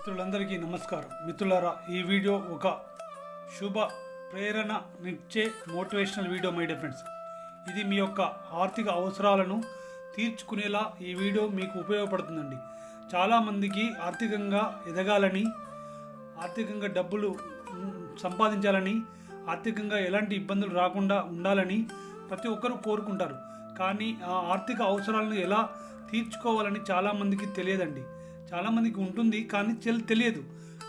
మిత్రులందరికీ నమస్కారం. మిత్రులారా ఈ వీడియో ఒక శుభ ప్రేరణ నిచ్చే motivational video my dear friends. ఇది మీ యొక్క ఆర్థిక అవసరాలను తీర్చుకునేలా ఈ వీడియో మీకు ఉపయోగపడుతుందండి. చాలామందికి ఆర్థికంగా ఎదగాలని ఆర్థికంగా డబ్బులు సంపాదించాలని ఆర్థికంగా ఎలాంటి ఇబ్బందులు రాకుండా ఉండాలని ప్రతి ఒక్కరూ కోరుకుంటారు. కానీ ఆ ఆర్థిక అవసరాలను ఎలా తీర్చుకోవాలని చాలామందికి తెలియదండి. చాలామందికి ఉంటుంది కానీ తెలి తెలియదు.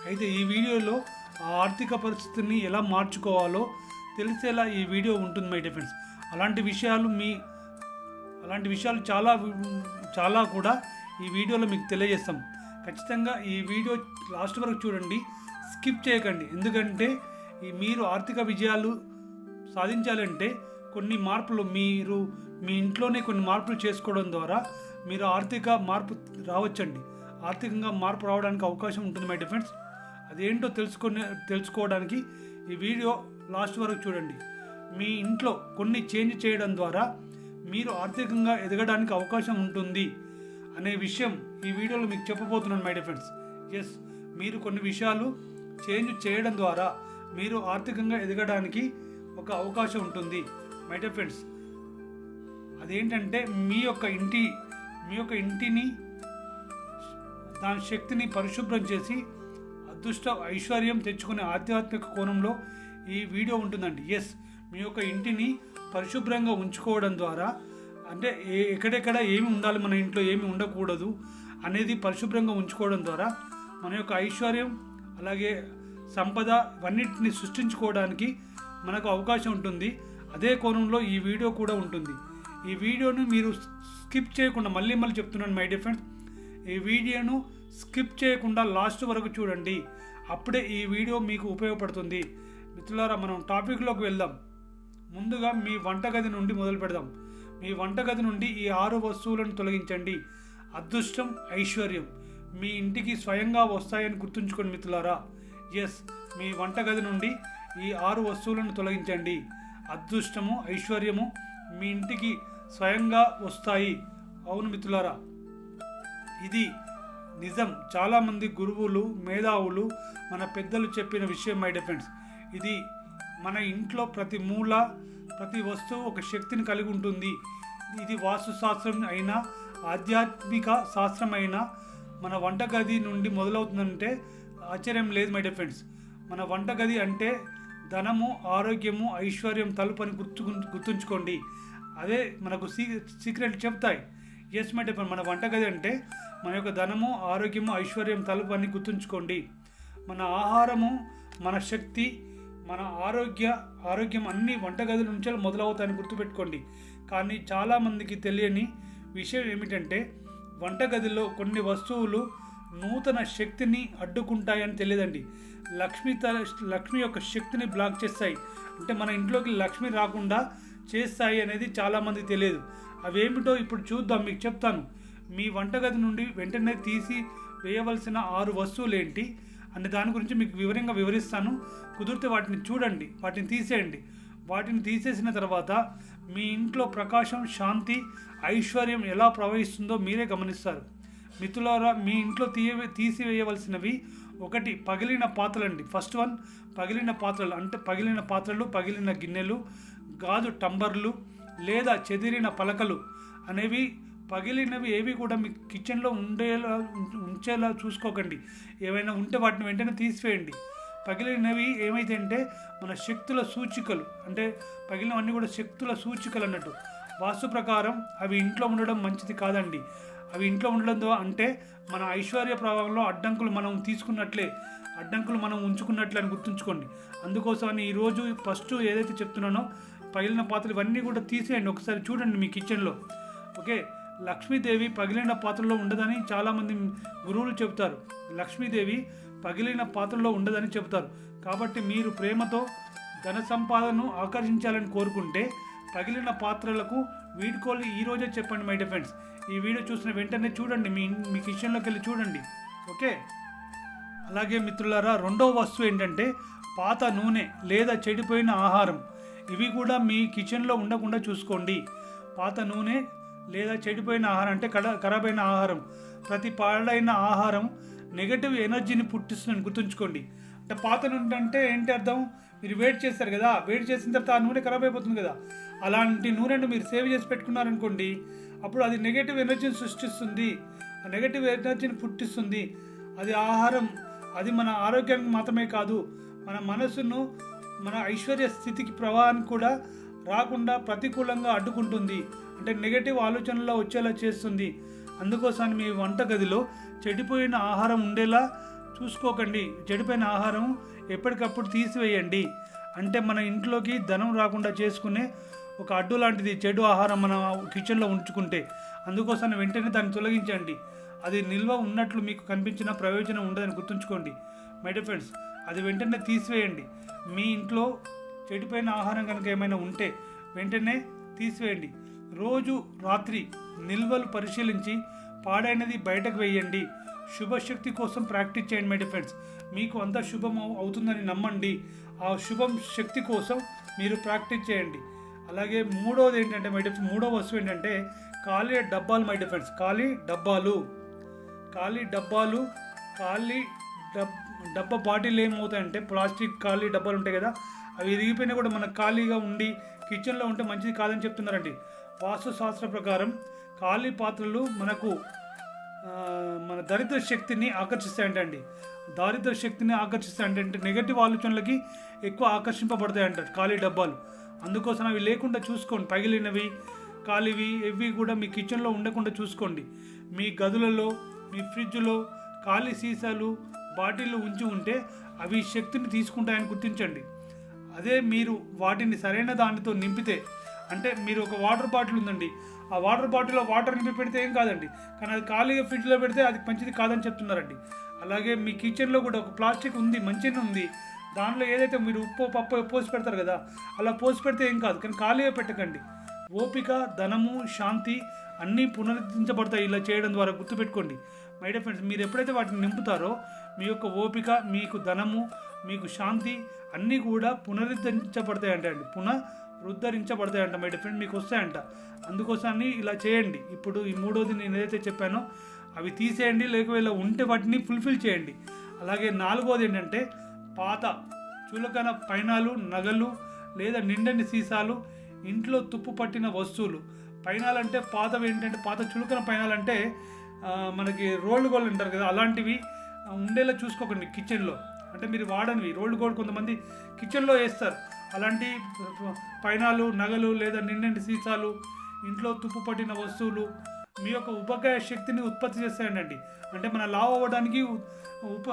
అయితే ఈ వీడియోలో ఆ ఆర్థిక పరిస్థితిని ఎలా మార్చుకోవాలో తెలిసేలా ఈ వీడియో ఉంటుంది మై డిఫెండ్స్ అలాంటి విషయాలు మీ అలాంటి విషయాలు చాలా చాలా కూడా ఈ వీడియోలో మీకు తెలియజేస్తాం. ఖచ్చితంగా ఈ వీడియో లాస్ట్ వరకు చూడండి స్కిప్ చేయకండి. ఎందుకంటే ఈ మీరు ఆర్థిక విజయాలు సాధించాలంటే కొన్ని మార్పులు మీరు మీ ఇంట్లోనే కొన్ని మార్పులు చేసుకోవడం ద్వారా మీరు ఆర్థిక మార్పు రావచ్చండి. ఆర్థికంగా మార్పు రావడానికి అవకాశం ఉంటుంది మై డిఫెండ్స్ అదేంటో తెలుసుకునే తెలుసుకోవడానికి ఈ వీడియో లాస్ట్ వరకు చూడండి. మీ ఇంట్లో కొన్ని చేంజ్ చేయడం ద్వారా మీరు ఆర్థికంగా ఎదగడానికి అవకాశం ఉంటుంది అనే విషయం ఈ వీడియోలో మీకు చెప్పబోతున్నాను మై డిఫెండ్స్ ఎస్ మీరు కొన్ని విషయాలు చేంజ్ చేయడం ద్వారా మీరు ఆర్థికంగా ఎదగడానికి ఒక అవకాశం ఉంటుంది మై డియర్ ఫ్రెండ్స్ అదేంటంటే మీ యొక్క ఇంటి మీ యొక్క ఇంటిని దాని శక్తిని పరిశుభ్రం చేసి అదృష్ట ఐశ్వర్యం తెచ్చుకునే ఆధ్యాత్మిక కోణంలో ఈ వీడియో ఉంటుందండి. ఎస్ మీ యొక్క ఇంటిని పరిశుభ్రంగా ఉంచుకోవడం ద్వారా అంటే ఏ ఎక్కడెక్కడ ఏమి ఉండాలి మన ఇంట్లో ఏమి ఉండకూడదు అనేది పరిశుభ్రంగా ఉంచుకోవడం ద్వారా మన యొక్క ఐశ్వర్యం అలాగే సంపద ఇవన్నిటిని సృష్టించుకోవడానికి మనకు అవకాశం ఉంటుంది. అదే కోణంలో ఈ వీడియో కూడా ఉంటుంది. ఈ వీడియోను మీరు స్కిప్ చేయకుండా మళ్ళీ మళ్ళీ చెప్తున్నాను మై డిఫెండ్స్ ఈ వీడియోను స్కిప్ చేయకుండా లాస్ట్ వరకు చూడండి. అప్పుడే ఈ వీడియో మీకు ఉపయోగపడుతుంది. మిత్రులారా మనం టాపిక్లోకి వెళ్దాం. ముందుగా మీ వంటగది నుండి మొదలు పెడదాం. మీ వంటగది నుండి ఈ ఆరు వస్తువులను తొలగించండి. అదృష్టం ఐశ్వర్యం మీ ఇంటికి స్వయంగా వస్తాయని గుర్తుంచుకోండి మిత్రులారా. ఎస్ మీ వంటగది నుండి ఈ ఆరు వస్తువులను తొలగించండి. అదృష్టము ఐశ్వర్యము మీ ఇంటికి స్వయంగా వస్తాయి. అవును మిత్రులారా. ఇది నిజం. చాలామంది గురువులు మేధావులు మన పెద్దలు చెప్పిన విషయం మై డిఫెండ్స్ ఇది మన ఇంట్లో ప్రతి మూల ప్రతి వస్తువు ఒక శక్తిని కలిగి ఉంటుంది. ఇది వాస్తు శాస్త్రం అయినా ఆధ్యాత్మిక శాస్త్రం అయినా మన వంటగది నుండి మొదలవుతుందంటే ఆశ్చర్యం లేదు మై డిఫెండ్స్ మన వంటగది అంటే ధనము ఆరోగ్యము ఐశ్వర్యం తలుపు అని గుర్తు గుర్తుంచుకోండి. అదే మనకు సీ సీక్రెట్ చెప్తాయి. ఎస్ మన వంటగది అంటే మన యొక్క ధనము ఆరోగ్యము ఐశ్వర్యం తలుపు అని గుర్తుంచుకోండి. మన ఆహారము మన శక్తి మన ఆరోగ్య ఆరోగ్యం అన్ని వంటగది నుంచే మొదలవుతాయని గుర్తుపెట్టుకోండి. కానీ చాలామందికి తెలియని విషయం ఏమిటంటే వంటగదిలో కొన్ని వస్తువులు నూతన శక్తిని అడ్డుకుంటాయని తెలియదండి. లక్ష్మి త లక్ష్మి యొక్క శక్తిని బ్లాక్ చేస్తాయి. అంటే మన ఇంట్లోకి లక్ష్మి రాకుండా చేస్తాయి అనేది చాలామంది తెలియదు. అవేమిటో ఇప్పుడు చూద్దాం మీకు చెప్తాను. మీ వంటగది నుండి వెంటనే తీసి వేయవలసిన ఆరు వస్తువులు ఏంటి? అనే దాని గురించి మీకు వివరంగా వివరిస్తాను. కుదిరితే వాటిని చూడండి వాటిని తీసేయండి. వాటిని తీసేసిన తర్వాత మీ ఇంట్లో ప్రకాశం శాంతి ఐశ్వర్యం ఎలా ప్రవహిస్తుందో మీరే గమనిస్తారు. మిత్రులారా మీ ఇంట్లో తీయ తీసివేయవలసినవి ఒకటి పగిలిన పాత్రలండి. ఫస్ట్ వన్ పగిలిన పాత్రలు అంటే పగిలిన పాత్రలు పగిలిన గిన్నెలు గాజు టంబర్లు లేదా చెదిరిన పలకలు అనేవి పగిలినవి ఏవి కూడా మీ కిచెన్లో ఉండేలా ఉం- ఉంచేలా చూసుకోకండి. ఏవైనా ఉంటే వాటిని వెంటనే తీసివేయండి. పగిలినవి ఏమైతే అంటే మన శక్తుల సూచికలు అంటే పగిలినవన్నీ కూడా శక్తుల సూచికలు అన్నట్టు. వాస్తు ప్రకారం అవి ఇంట్లో ఉండడం మంచిది కాదండి. అవి ఇంట్లో ఉండడం అంటే మన ఐశ్వర్య ప్రభావంలో అడ్డంకులు మనం తీసుకున్నట్లే అడ్డంకులు మనం ఉంచుకున్నట్లే అని గుర్తుంచుకోండి. అందుకోసమని ఈరోజు ఫస్ట్ ఏదైతే చెప్తున్నానో పగిలిన పాత్రలు ఇవన్నీ కూడా తీసేయండి. ఒకసారి చూడండి మీ కిచెన్లో. ఓకే? లక్ష్మీదేవి పగిలిన పాత్రలో ఉండదని చాలామంది గురువులు చెబుతారు. లక్ష్మీదేవి పగిలిన పాత్రలో ఉండదని చెబుతారు. కాబట్టి మీరు ప్రేమతో ధన సంపాదనను ఆకర్షించాలని కోరుకుంటే పగిలిన పాత్రలకు వీడ్కోలు ఈరోజే చెప్పండి మై డిఫెండ్స్ ఈ వీడియో చూసిన వెంటనే చూడండి. మీ మీ కిచెన్లోకి వెళ్ళి చూడండి. ఓకే? అలాగే మిత్రులారా రెండవ వస్తువు ఏంటంటే పాత నూనె లేదా చెడిపోయిన ఆహారం. ఇవి కూడా మీ కిచెన్లో ఉండకుండా చూసుకోండి. పాత నూనె లేదా చెడిపోయిన ఆహారం అంటే కడ ఖరాబైన ఆహారం. ప్రతి పాడైన ఆహారం నెగటివ్ ఎనర్జీని పుట్టిస్తుందని గుర్తుంచుకోండి. అంటే పాత నూనె అంటే ఏంటి అర్థం? మీరు వేడి చేస్తారు కదా వేడి చేసిన తర్వాత ఆ నూనె ఖరాబ్ అయిపోతుంది కదా. అలాంటి నూనెను మీరు సేవ్ చేసి పెట్టుకున్నారనుకోండి అప్పుడు అది నెగటివ్ ఎనర్జీని సృష్టిస్తుంది. ఆ నెగటివ్ ఎనర్జీని పుట్టిస్తుంది. అది ఆహారం అది మన ఆరోగ్యానికి మాత్రమే కాదు మన మనసును మన ఐశ్వర్య స్థితికి ప్రవాహాన్ని కూడా రాకుండా ప్రతికూలంగా అడ్డుకుంటుంది. అంటే నెగటివ్ ఆలోచనలో వచ్చేలా చేస్తుంది. అందుకోసాన్ని మీ వంటగదిలో చెడిపోయిన ఆహారం ఉండేలా చూసుకోకండి. చెడిపోయిన ఆహారం ఎప్పటికప్పుడు తీసివేయండి. అంటే మన ఇంట్లోకి ధనం రాకుండా చేసుకునే ఒక అడ్డు లాంటిది చెడు ఆహారం మన కిచెన్లో ఉంచుకుంటే. అందుకోసం వెంటనే దాన్ని తొలగించండి. అది నిల్వ ఉన్నట్లు మీకు కనిపించిన ప్రయోజనం ఉండదని గుర్తుంచుకోండి. మై ఫ్రెండ్స్ అది వెంటనే తీసివేయండి. మీ ఇంట్లో చెడిపోయిన ఆహారం కనుక ఏమైనా ఉంటే వెంటనే తీసివేయండి. రోజు రాత్రి నిల్వలు పరిశీలించి పాడైనది బయటకు వేయండి. శుభశక్తి కోసం ప్రాక్టీస్ చేయండి మై ఫ్రెండ్స్ మీకు అంత శుభం అవుతుందని నమ్మండి. ఆ శుభం శక్తి కోసం మీరు ప్రాక్టీస్ చేయండి. అలాగే మూడవది ఏంటంటే మై డియర్ మూడో వస్తువు ఏంటంటే ఖాళీ డబ్బాలు మై డియర్ ఫ్రెండ్స్ ఖాళీ డబ్బాలు. ఖాళీ డబ్బాలు ఖాళీ డబ్ డబ్బా బాటిల్ ఏమవుతాయంటే ప్లాస్టిక్ ఖాళీ డబ్బాలు ఉంటాయి కదా అవి ఎదిగిపోయినా కూడా మనకు ఖాళీగా ఉండి కిచెన్లో ఉంటే మంచిది కాదని చెప్తున్నారండి. వాస్తు శాస్త్ర ప్రకారం ఖాళీ పాత్రలు మనకు మన దరిద్ర శక్తిని ఆకర్షిస్తాయంటండి. దారిద్ర శక్తిని ఆకర్షిస్తాయంటే అంటే నెగటివ్ ఆలోచనలకి ఎక్కువ ఆకర్షింపబడతాయంట ఖాళీ డబ్బాలు. అందుకోసం అవి లేకుండా చూసుకోండి. పగిలినవి ఖాళీవి ఇవి కూడా మీ కిచెన్లో ఉండకుండా చూసుకోండి. మీ గదులలో మీ ఫ్రిడ్జ్లో ఖాళీ సీసాలు బాటిల్లో ఉంచి ఉంటే అవి శక్తిని తీసుకుంటాయని గుర్తించండి. అదే మీరు వాటిని సరైన దానితో నింపితే అంటే మీరు ఒక వాటర్ బాటిల్ ఉందండి. ఆ వాటర్ బాటిల్లో వాటర్ నింపి పెడితే ఏం కాదండి. కానీ అది ఖాళీగా ఫ్రిడ్జ్లో పెడితే అది మంచిది కాదని చెప్తున్నారండి. అలాగే మీ కిచెన్లో కూడా ఒక ప్లాస్టిక్ ఉంది మంచిగా ఉంది. దానిలో ఏదైతే మీరు ఉప్పు పప్పు పోసి పెడతారు కదా అలా పోసి పెడితే ఏం కాదు. కానీ ఖాళీగా పెట్టకండి. ఓపిక ధనము శాంతి అన్నీ పునరుద్ధరించబడతాయి. ఇలా చేయడం ద్వారా గుర్తుపెట్టుకోండి. మై డియర్ ఫ్రెండ్స్ మీరు ఎప్పుడైతే వాటిని నింపుతారో మీ యొక్క ఓపిక మీకు ధనము మీకు శాంతి అన్నీ కూడా పునరుద్ధరించబడతాయంట అండి. పునరుద్ధరించబడతాయంట మై డియర్ ఫ్రెండ్ మీకు వస్తాయంట. అందుకోసాన్ని ఇలా చేయండి. ఇప్పుడు ఈ మూడోది నేను ఏదైతే చెప్పానో అవి తీసేయండి లేకపోతే ఉంటే వాటిని ఫుల్ఫిల్ చేయండి. అలాగే నాలుగోది ఏంటంటే పాత చులకన పైనాలు నగలు లేదా నిండని సీసాలు ఇంట్లో తుప్పు పట్టిన వస్తువులు. పైనాలంటే పాతవి ఏంటంటే పాత చులకన పైనాలంటే మనకి రోల్డ్ గోల్డ్ అంటారు కదా అలాంటివి ఉండేలా చూసుకోకండి కిచెన్లో. అంటే మీరు వాడనివి. రోల్డ్ గోల్డ్ కొంతమంది కిచెన్లో వేస్తారు. అలాంటి పైనాలు నగలు లేదా నిన్నటి సీసాలు ఇంట్లో తుప్పు పట్టిన వస్తువులు మీ యొక్క ఉపకాయ శక్తిని ఉత్పత్తి చేస్తాయండి అంటే మన లావ్ అవ్వడానికి ఉప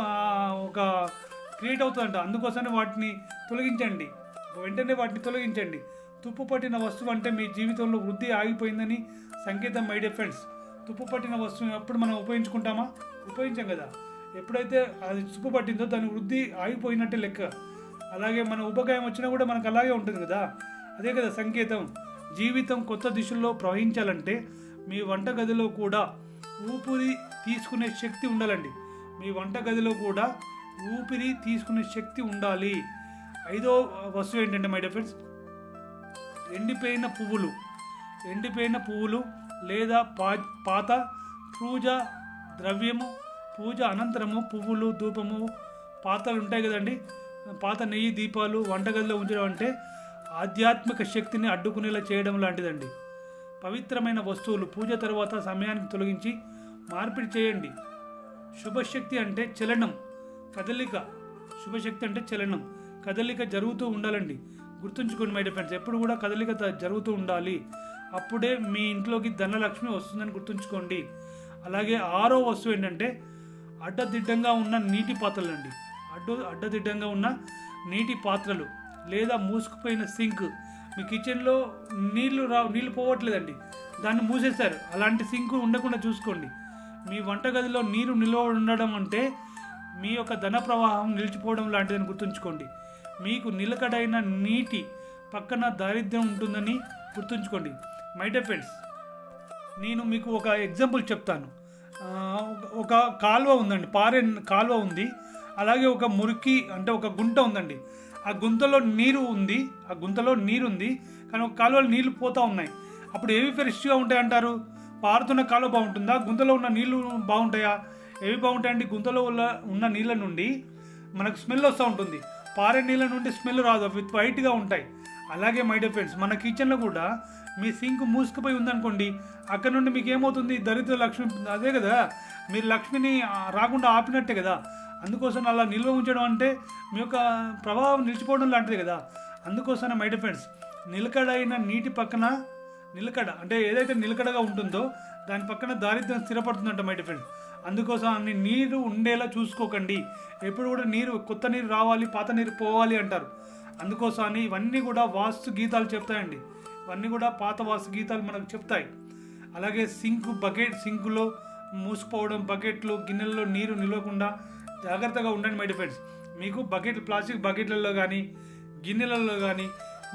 ఒక క్రియేట్ అవుతుందంట. అందుకోసమే వాటిని తొలగించండి. వెంటనే వాటిని తొలగించండి. తుప్పు పట్టిన వస్తువు అంటే మీ జీవితంలో వృద్ధి ఆగిపోయిందని సంకేతం మై డే ఫ్రెండ్స్ తుప్పు పట్టిన వస్తువుని అప్పుడు మనం ఉపయోగించుకుంటామా? ఉపయోగించాం కదా. ఎప్పుడైతే అది తుప్పు పట్టిందో దాని వృద్ధి ఆగిపోయినట్టే లెక్క. అలాగే మన ఉపకాయం వచ్చినా కూడా మనకు అలాగే ఉంటుంది కదా. అదే కదా సంకేతం. జీవితం కొత్త దిశల్లో ప్రవహించాలంటే మీ వంటగదిలో కూడా ఊపిరి తీసుకునే శక్తి ఉండాలండి. మీ వంటగదిలో కూడా ఊపిరి తీసుకునే శక్తి ఉండాలి. ఐదో వస్తువు ఏంటంటే మై డియర్ ఫ్రెండ్స్ ఎండిపోయిన పువ్వులు. ఎండిపోయిన పువ్వులు లేదా పా పాత పూజ ద్రవ్యము పూజ అనంతరము పువ్వులు ధూపము పాతలు ఉంటాయి కదండి. పాత నెయ్యి దీపాలు వంటగదిలో ఉంచడం అంటే ఆధ్యాత్మిక శక్తిని అడ్డుకునేలా చేయడం లాంటిదండి. పవిత్రమైన వస్తువులు పూజ తర్వాత సమయానికి తొలగించి మార్పిడి చేయండి. శుభశక్తి అంటే చలనం కదలిక. శుభశక్తి అంటే చలనం కదలిక జరుగుతూ ఉండాలండి. గుర్తుంచుకోండి మై ఫ్రెండ్స్ ఎప్పుడు కూడా కదలిక జరుగుతూ ఉండాలి. అప్పుడే మీ ఇంట్లోకి ధనలక్ష్మి వస్తుందని గుర్తుంచుకోండి. అలాగే ఆరో వస్తువు ఏంటంటే అడ్డదిడ్డంగా ఉన్న నీటి పాత్రలు అండి. అడ్డు అడ్డదిడ్డంగా ఉన్న నీటి పాత్రలు లేదా మూసుకుపోయిన సింక్. మీ కిచెన్లో నీళ్ళు రా నీళ్ళు పోవట్లేదండి. దాన్ని మూసేస్తారు అలాంటి సింక్ ఉండకుండా చూసుకోండి. మీ వంటగదిలో నీరు నిల్వ ఉండడం అంటే మీ యొక్క ధన ప్రవాహం నిలిచిపోవడం లాంటిదని గుర్తుంచుకోండి. మీకు నిలకడైన నీటి పక్కన దారిద్ర్యం ఉంటుందని గుర్తుంచుకోండి. మై డే ఫ్రెండ్స్ నేను మీకు ఒక ఎగ్జాంపుల్ చెప్తాను. ఒక- కాలువ ఉందండి పారే కాలువ ఉంది. అలాగే ఒక మురికి అంటే ఒక గుంట ఉందండి. ఆ గుంతలో నీరు ఉంది ఆ గుంతలో నీరు ఉంది కానీ ఒక కాలువలో నీళ్ళు పోతూ ఉన్నాయి. అప్పుడు ఏవి ఫ్రెష్గా ఉంటాయి అంటారు? పారుతున్న కాలువ బాగుంటుందా? గుంతలో ఉన్న నీళ్ళు బాగుంటాయా? ఏవి బాగుంటాయండి? గుంతలో ఉన్న నీళ్ళ నుండి మనకు స్మెల్ వస్తూ ఉంటుంది. పారే నీళ్ళ నుండి స్మెల్ రాదు అవి వైట్గా ఉంటాయి. అలాగే మై డియర్ ఫ్రెండ్స్ మన కిచెన్లో కూడా మీ సింక్ మూసుకుపోయి ఉందనుకోండి అక్కడ నుండి మీకు ఏమవుతుంది? దరిద్ర లక్ష్మి అదే కదా మీరు లక్ష్మిని రాకుండా ఆపినట్టే కదా. అందుకోసం అలా నిల్వ ఉంచడం అంటే మీ యొక్క ప్రభావం నిలిచిపోవడం లాంటిది కదా. అందుకోసం మై డియర్ ఫ్రెండ్స్ నిలకడైన నీటి పక్కన నిలకడ అంటే ఏదైతే నిలకడగా ఉంటుందో దాని పక్కన దారిద్ర్యం స్థిరపడుతుందంట మై డియర్ ఫ్రెండ్స్ అందుకోసం అన్ని నీరు ఉండేలా చూసుకోకండి. ఎప్పుడు కూడా నీరు కొత్త నీరు రావాలి పాత నీరు పోవాలి అంటారు. అందుకోసం అని ఇవన్నీ కూడా వాస్తు గీతాలు చెప్తాయండి. ఇవన్నీ కూడా పాత వాస్తు గీతాలు మనకు చెప్తాయి. అలాగే సింక్ బకెట్ సింకులో మూసుకుపోవడం బకెట్లు గిన్నెల్లో నీరు నిలవకుండా జాగ్రత్తగా ఉండండి మై ఫ్రెండ్స్. మీకు బకెట్ ప్లాస్టిక్ బకెట్లలో కానీ గిన్నెలలో కానీ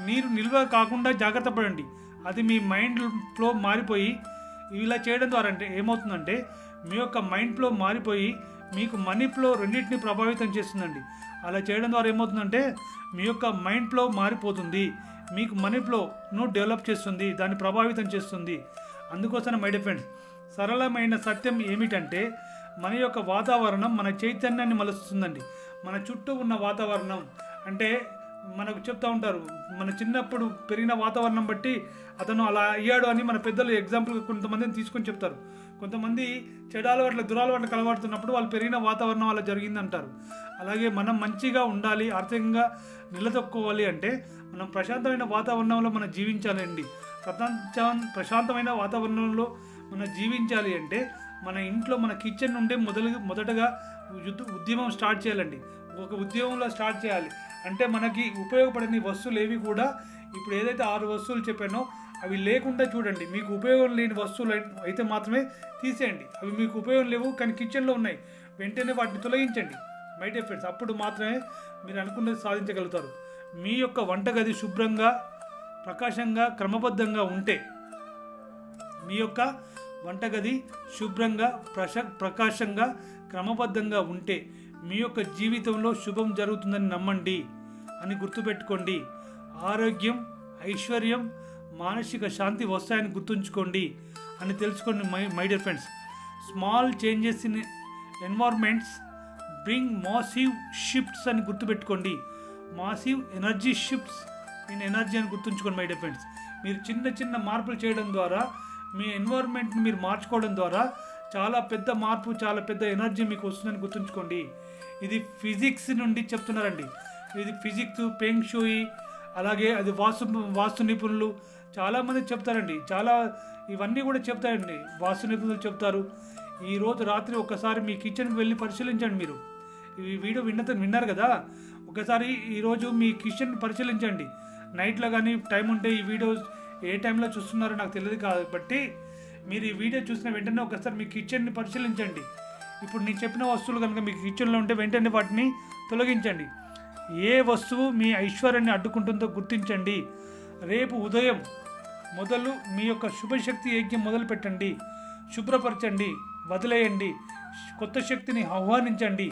నీరు నిల్వ కాకుండా జాగ్రత్త పడండి. అది మీ మైండ్ ఫ్లో మారిపోయి ఇలా చేయడం ద్వారా అంటే ఏమవుతుందంటే మీ యొక్క మైండ్ ఫ్లో మారిపోయి మీకు మనీ ఫ్లో రెండింటిని ప్రభావితం చేస్తుందండి. అలా చేయడం ద్వారా ఏమవుతుందంటే మీ యొక్క మైండ్ ఫ్లో మారిపోతుంది. మీకు మనీ ఫ్లోను డెవలప్ చేస్తుంది దాన్ని ప్రభావితం చేస్తుంది. అందుకోసం మై డిఫెండ్స్ సరళమైన సత్యం ఏమిటంటే మన యొక్క వాతావరణం మన చైతన్యాన్ని మలుస్తుందండి. మన చుట్టూ ఉన్న వాతావరణం అంటే మనకు చెప్తూ ఉంటారు మన చిన్నప్పుడు పెరిగిన వాతావరణం బట్టి అతను అలా అయ్యాడు అని మన పెద్దలు ఎగ్జాంపుల్ కొంతమందిని తీసుకొని చెప్తారు. కొంతమంది చెడు అలవాట్ల దురలవాట్లకు అలవాడుతున్నప్పుడు వాళ్ళు పెరిగిన వాతావరణం అలా జరిగిందంటారు. అలాగే మనం మంచిగా ఉండాలి ఆర్థికంగా నిలదొక్కోవాలి అంటే మనం ప్రశాంతమైన వాతావరణంలో మనం జీవించాలండి. ప్రపంచం ప్రశాంతమైన వాతావరణంలో మనం జీవించాలి అంటే మన ఇంట్లో మన కిచెన్ నుండే మొదలు మొదటగా యుద్ధ ఉద్యమం స్టార్ట్ చేయాలండి. ఒక ఉద్యమంలో స్టార్ట్ చేయాలి. అంటే మనకి ఉపయోగపడని వస్తువులు ఏవి కూడా ఇప్పుడు ఏదైతే ఆరు వస్తువులు చెప్పానో అవి లేకుండా చూడండి. మీకు ఉపయోగం లేని వస్తువులు అయితే మాత్రమే తీసేయండి. అవి మీకు ఉపయోగం లేవు కానీ కిచెన్లో ఉన్నాయి. వెంటనే వాటిని తొలగించండి. మై డియర్ ఫ్రెండ్స్ అప్పుడు మాత్రమే మీరు అనుకున్నది సాధించగలుగుతారు. మీ యొక్క వంటగది శుభ్రంగా ప్రకాశంగా క్రమబద్ధంగా ఉంటే మీ యొక్క వంటగది శుభ్రంగా ప్రశ ప్రకాశంగా క్రమబద్ధంగా ఉంటే మీ యొక్క జీవితంలో శుభం జరుగుతుందని నమ్మండి అని గుర్తుపెట్టుకోండి. ఆరోగ్యం ఐశ్వర్యం మానసిక శాంతి వస్తాయని గుర్తుంచుకోండి అని తెలుసుకోండి my my dear friends. Small changes in environments bring massive shifts అని గుర్తుపెట్టుకోండి. Massive energy shifts in energy అని గుర్తుంచుకోండి మై డియర్ ఫ్రెండ్స్. మీరు చిన్న చిన్న మార్పులు చేయడం ద్వారా మీ ఎన్వైర్న్మెంట్ని మీరు మార్చుకోవడం ద్వారా చాలా పెద్ద మార్పు చాలా పెద్ద ఎనర్జీ మీకు వస్తుందని గుర్తుంచుకోండి. ఇది ఫిజిక్స్ నుండి చెప్తున్నారండి. ఇది ఫిజిక్స్ పెంగ్ షూయి అలాగే అది వాస్తు వాస్తు నిపుణులు చాలామంది చెప్తారండి. చాలా ఇవన్నీ కూడా చెప్తారండి. వాస్తు నిపుణులు చెప్తారు. ఈరోజు రాత్రి ఒకసారి మీ కిచెన్కి వెళ్ళి పరిశీలించండి మీరు. ఈ వీడియో విన్న విన్నారు కదా? ఒకసారి ఈరోజు మీ కిచెన్ పరిశీలించండి. నైట్లో కానీ టైం ఉంటే ఈ వీడియో ఏ టైంలో చూస్తున్నారో నాకు తెలియదు కాబట్టి మీరు ఈ వీడియో చూసిన వెంటనే ఒకసారి మీ కిచెన్ని పరిశీలించండి. ఇప్పుడు నేను చెప్పిన వస్తువులు కనుక మీ కిచెన్లో ఉంటే వెంటనే వాటిని తొలగించండి. ఏ వస్తువు మీ ఐశ్వర్యాన్ని అడ్డుకుంటుందో గుర్తించండి. రేపు ఉదయం మొదలు మీ యొక్క శుభశక్తి యజ్ఞం మొదలు పెట్టండి శుభ్రపరచండి. వదిలేయండి. కొత్త శక్తిని ఆహ్వానించండి.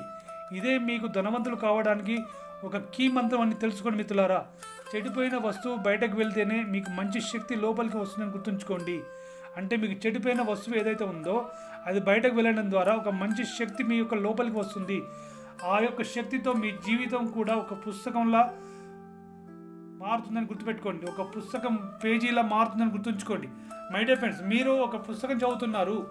ఇదే మీకు ధనవంతులు కావడానికి ఒక కీ మంత్రం అని తెలుసుకోండి మిత్రులారా. చెడిపోయిన వస్తువు బయటకు వెళ్తేనే మీకు మంచి శక్తి లోపలికి వస్తుందని గుర్తుంచుకోండి. అంటే మీకు చెడిపోయిన వస్తువు ఏదైతే ఉందో అది బయటకు వెళ్ళడం ద్వారా ఒక మంచి శక్తి మీ యొక్క లోపలికి వస్తుంది. ఆ యొక్క శక్తితో మీ జీవితం కూడా ఒక పుస్తకంలా మారుతుందని గుర్తుపెట్టుకోండి. ఒక పుస్తకం పేజీలా మారుతుందని గుర్తుంచుకోండి. మై డియర్ ఫ్రెండ్స్ మీరు ఒక పుస్తకం చదువుతున్నారు.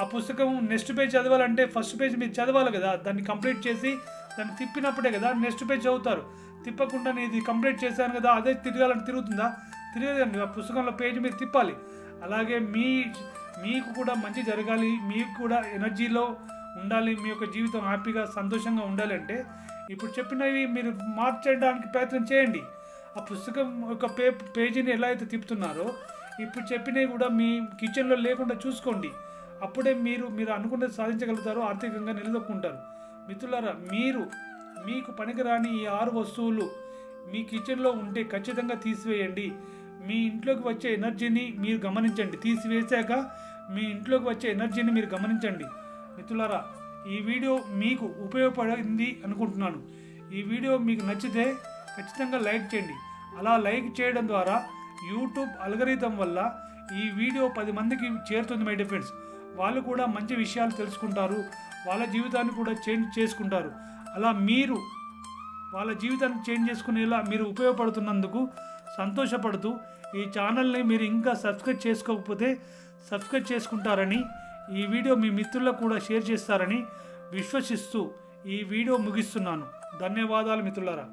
ఆ పుస్తకం నెక్స్ట్ పేజ్ చదవాలంటే ఫస్ట్ పేజ్ మీరు చదవాలి కదా. దాన్ని కంప్లీట్ చేసి దాన్ని తిప్పినప్పుడే కదా నెక్స్ట్ పేజ్ చదువుతారు. తిప్పకుండా నేను ఇది కంప్లీట్ చేశాను కదా అదే తిరగాలని తిరుగుతుందా? తిరగదండి. ఆ పుస్తకంలో పేజ్ మీరు తిప్పాలి. అలాగే మీ మీకు కూడా మంచి జరగాలి. మీకు కూడా ఎనర్జీలో ఉండాలి. మీ యొక్క జీవితం హ్యాపీగా సంతోషంగా ఉండాలి అంటే ఇప్పుడు చెప్పినవి మీరు మార్చడానికి ప్రయత్నం చేయండి. ఆ పుస్తకం యొక్క పే పేజీని ఎలా అయితే తిప్పుతున్నారో ఇప్పుడు చెప్పినవి కూడా మీ కిచెన్లో లేకుండా చూసుకోండి. అప్పుడే మీరు మీరు అనుకున్నది సాధించగలుగుతారు ఆర్థికంగా నిలదొక్కుంటారు. మిత్రులారా మీరు మీకు పనికిరాని ఈ ఆరు వస్తువులు మీ కిచెన్లో ఉంటే ఖచ్చితంగా తీసివేయండి. మీ ఇంట్లోకి వచ్చే ఎనర్జీని మీరు గమనించండి. తీసివేశాక మీ ఇంట్లోకి వచ్చే ఎనర్జీని మీరు గమనించండి. మిత్రులారా ఈ వీడియో మీకు ఉపయోగపడింది అనుకుంటున్నాను. ఈ వీడియో మీకు నచ్చితే ఖచ్చితంగా లైక్ చేయండి. అలా లైక్ చేయడం ద్వారా యూట్యూబ్ అల్గరిథం వల్ల ఈ వీడియో పది మందికి చేరుతుంది మై డిఫెండ్స్ వాళ్ళు కూడా మంచి విషయాలు తెలుసుకుంటారు. వాళ్ళ జీవితాన్ని కూడా చేంజ్ చేసుకుంటారు. అలా మీరు వాళ్ళ జీవితాన్ని చేంజ్ చేసుకునేలా మీరు ఉపయోగపడుతున్నందుకు సంతోషపడుతూ ఈ ఛానల్ని మీరు ఇంకా సబ్స్క్రైబ్ చేసుకోకపోతే సబ్స్క్రైబ్ చేసుకుంటారని ఈ వీడియో మీ మిత్రులకు కూడా షేర్ చేస్తారని విశ్వసిస్తూ ఈ వీడియో ముగిస్తున్నాను. ధన్యవాదాలు మిత్రులారా.